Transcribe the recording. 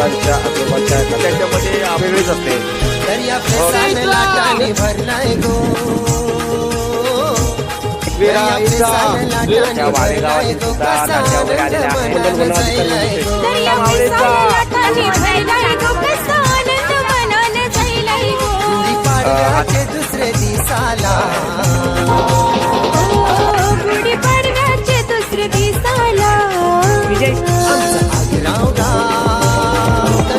मुलांच्या आजोबाच्या त्याच्यामध्ये वेगळीच असते त्या वाडेगावात दिसतात नाट्या वगैरे आलेल्या आत्मदन दुसरे दिसाला